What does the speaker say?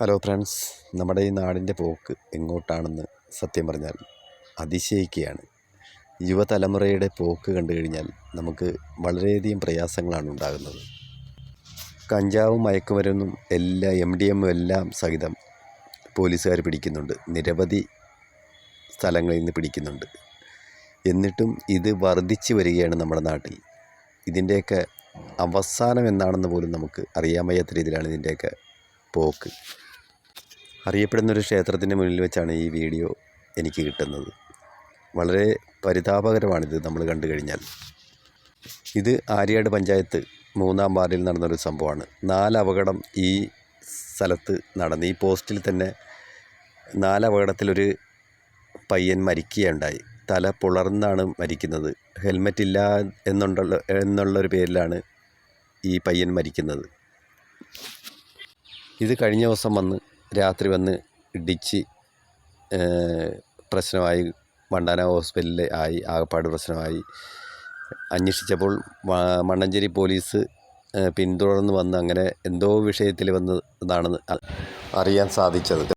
Hello friends നമ്മുടെ ഈ നാടിന്റെ പോക്ക് എങ്ങോട്ടാണെന്ന് സത്യം പറഞ്ഞാൽ അതിശയിക്കുകയാണ്. യുവതലമുറയുടെ പോക്ക് കണ്ടു കഴിഞ്ഞാൽ നമുക്ക് വളരെയധികം പ്രയാസങ്ങളാണ് ഉണ്ടാകുന്നത്. കഞ്ചാവും മയക്കുമരുന്നും എല്ലാ എം ഡി എമ്മും എല്ലാം സഹിതം പോലീസുകാർ പിടിക്കുന്നുണ്ട്. നിരവധി സ്ഥലങ്ങളിൽ നിന്ന് പിടിക്കുന്നുണ്ട്. എന്നിട്ടും ഇത് വർദ്ധിച്ചു വരികയാണ് നമ്മുടെ നാട്ടിൽ. ഇതിന്റെയൊക്കെ അവസാനം എന്താണെന്ന് പോലും നമുക്ക് അറിയാൻ വയ്യാത്ത രീതിയിലാണ് ഇതിന്റെയൊക്കെ പോക്ക്. അറിയപ്പെടുന്നൊരു ക്ഷേത്രത്തിന്റെ മുന്നിൽ വെച്ചാണ് ഈ വീഡിയോ എനിക്ക് കിട്ടുന്നത്. വളരെ പരിതാപകരമാണിത് നമ്മൾ കണ്ടു കഴിഞ്ഞാൽ. ഇത് ആര്യാട് പഞ്ചായത്ത് മൂന്നാം വാർഡിൽ നടന്നൊരു സംഭവമാണ്. നാല് അപകടം ഈ സ്ഥലത്ത് നടന്ന് ഈ പോസ്റ്റിൽ തന്നെ നാല് അപകടത്തിലൊരു പയ്യൻ മരിക്കുകയുണ്ടായി. തല പുളർന്നാണ് മരിക്കുന്നത്. ഹെൽമെറ്റ് ഇല്ല എന്നുണ്ടല്ലോ എന്നുള്ളൊരു പേരിലാണ് ഈ പയ്യൻ മരിക്കുന്നത്. ഇത് കഴിഞ്ഞ ദിവസം വന്ന് രാത്രി വന്ന് ഇടിച്ച് പ്രശ്നമായി വണ്ടാന ഹോസ്പിറ്റലിൽ ആയി ആകപ്പാട് പ്രശ്നമായി. അന്വേഷിച്ചപ്പോൾ മണ്ണഞ്ചേരി പോലീസ് പിന്തുടർന്ന് വന്ന് അങ്ങനെ എന്തോ വിഷയത്തിൽ വന്നതാണെന്ന് അറിയാൻ സാധിച്ചത്.